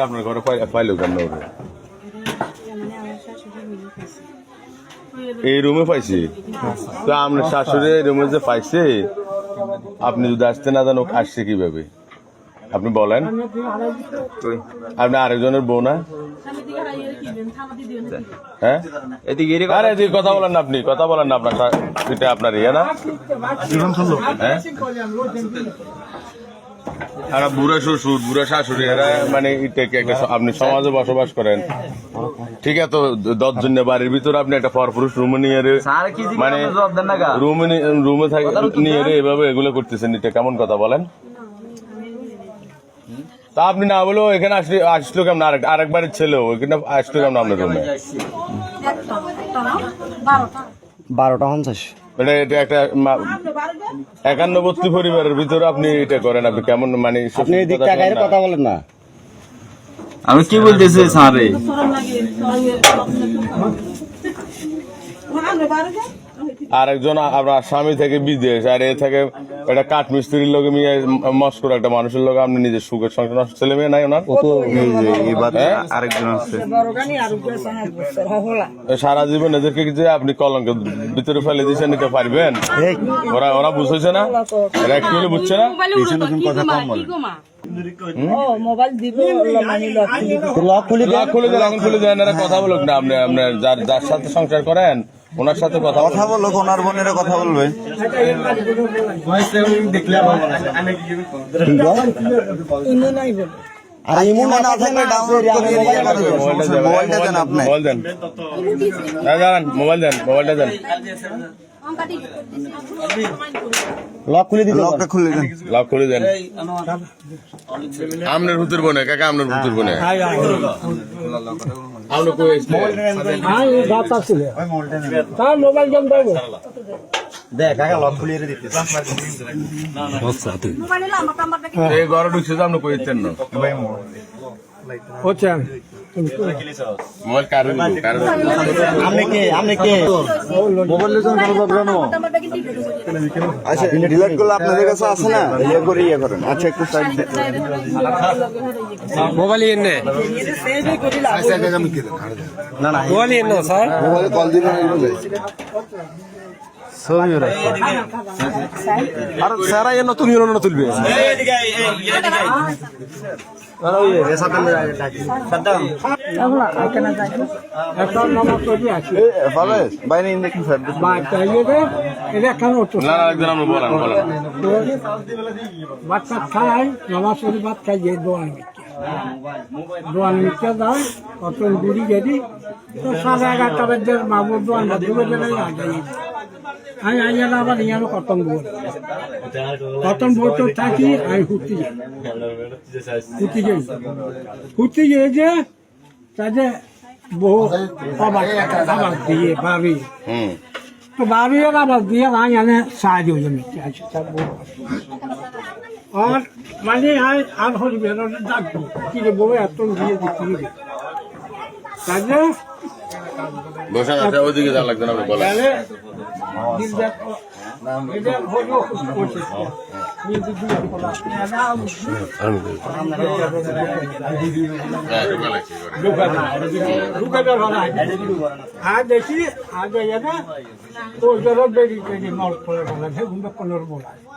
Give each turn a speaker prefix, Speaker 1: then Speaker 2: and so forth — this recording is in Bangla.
Speaker 1: আপনার ঘরে পাই- পাইলো কেন এই রুমে পাইছি তো আপনার শাশুড়ি এই রুমে যে পাইছে আপনি যদি আসতে না জানো, আসছে কীভাবে? আপনি বলেন। আপনি আরেকজনের বউ না? হ্যাঁ? আরে, এদিকে কথা বলেন না আপনি, কথা বলেন না আপনার এটা আপনার ইয়ে না? হ্যাঁ? আর বুড়া শ্বশুর বুড়া শাশুড়ি এরা মানে এটাকে একটা আপনি সমাজে বসবাস করেন। ঠিক আছে দশ জন বাড়ির ভিতরে আপনি একটা পরপুরুষ রুমে নিয়ে মানে? রুমে রুমে থাকি নিয়ে রে এভাবে এগুলো করতেছেন এটা কেমন কথা বলেন? তা আপনি না বলেও এখানে আসলে আসলো কেমন? আরেক আরেকবারের ছেলেও এখানে আসলো কেমন আপনার রুমে?
Speaker 2: বারোটা
Speaker 3: পঞ্চাশ।
Speaker 1: এটা এটা একটা মা- একান্নবর্তী পরিবারের ভিতরে আপনি এটা করেন আপনি কেমন মানে
Speaker 3: আপনি এদিক টাকায়। কথা বলেন না।
Speaker 4: আমি কি বলতেছি স্যারে?
Speaker 1: আরেকজন আপনার স্বামী থেকে বিদেশ আর এ থেকে একটা কাঠ মিস্ত্রির লোকে মিয়ে মস্কর একটা মানুষের লোক আপনি নিজের সুখের সংসার নষ্ট- ছেলে মেয়ে নাই ওনার? হ্যাঁ?
Speaker 3: আরেকজন আছে।
Speaker 1: সারা জীবন এদেরকে যে আপনি কলঙ্কের ভিতরে ফেলে দিয়েছেন নিতে পারবেন? ওরা ওরা বুঝেছে না? এরা একটু হলে বুঝছে না?
Speaker 3: কথা কম
Speaker 1: দেন। কথা বলুক না আপনি আপনার যার যার সাথে সংসার করেন ওনার সাথে কথা
Speaker 3: কথা বলো ওনার বোনেরা কথা বলবে
Speaker 5: ইনো নাই বল
Speaker 3: আর ইমো না থাকলে ডাউনলোড করে নিয়ে করা
Speaker 1: মোবাইলটা দেন
Speaker 3: আপনি।
Speaker 1: মোবাইল দেন। না, মোবাইল দেন। মোবাইলটা দেন।
Speaker 3: লক খুলে দিতে লকটা খুলে দেন।
Speaker 1: লাভ করে দেন। আমনের ভুতুর বনে কাকা আমনের ভুতুর বনে।
Speaker 5: হ্যাঁ
Speaker 3: দেখ কাকা লক খুলে দিতে।
Speaker 1: এই ঘরে ঢুকছে তো আমরা কই না।
Speaker 5: হচ্ছে
Speaker 1: মোবাইল কারও দিব
Speaker 3: আপনি কে আপনি কে? মোবাইল লেজন আচ্ছা ডিলিট করলে আপনাদের কাছে আছে না? ইয়ে করে ইয়ে করেন। আচ্ছা একটু সাইড
Speaker 5: মোবাইল ইয়ে নে
Speaker 3: না না
Speaker 5: মোবাইল ইয়ে না স্যার।
Speaker 3: মোবাইলে কল ছবি আর স্যার আইয়ে নতুন ইউনো না তুলবে? বাইরে ইন্ডেক্স স্যার
Speaker 5: এটা কেন
Speaker 1: না একদিন আমরা বলেন বলেন
Speaker 5: বাচ্চা খায় নামাজ পড়ি ভাত খাই যে দোয়ান দোয়ান মিথ্যা দাও কত গুড়ি গেদি তো সাড়ে এগারোটা বেজে বাবুর দোয়ান গেলে আমি আবার ইয়ানো কতন বোর কতন বোর তো থাকি আমি হুতি যাই হুতি যাই হুতি যাই যে তাদের বহু আবার দিয়ে ভাবি তো বাবির আবার দিয়ে না আমি সাহায্য হয়ে তার আর মানে আর হল বেরোলে ডাকবো কি রে বউ এত দিয়ে দিচ্ছি তাহলে
Speaker 1: বসে আছে ওইদিকে যা লাগবে না
Speaker 5: বলা। আর দেখি আগে যাবে তো জরুর বেরিয়ে পনেরো বলা।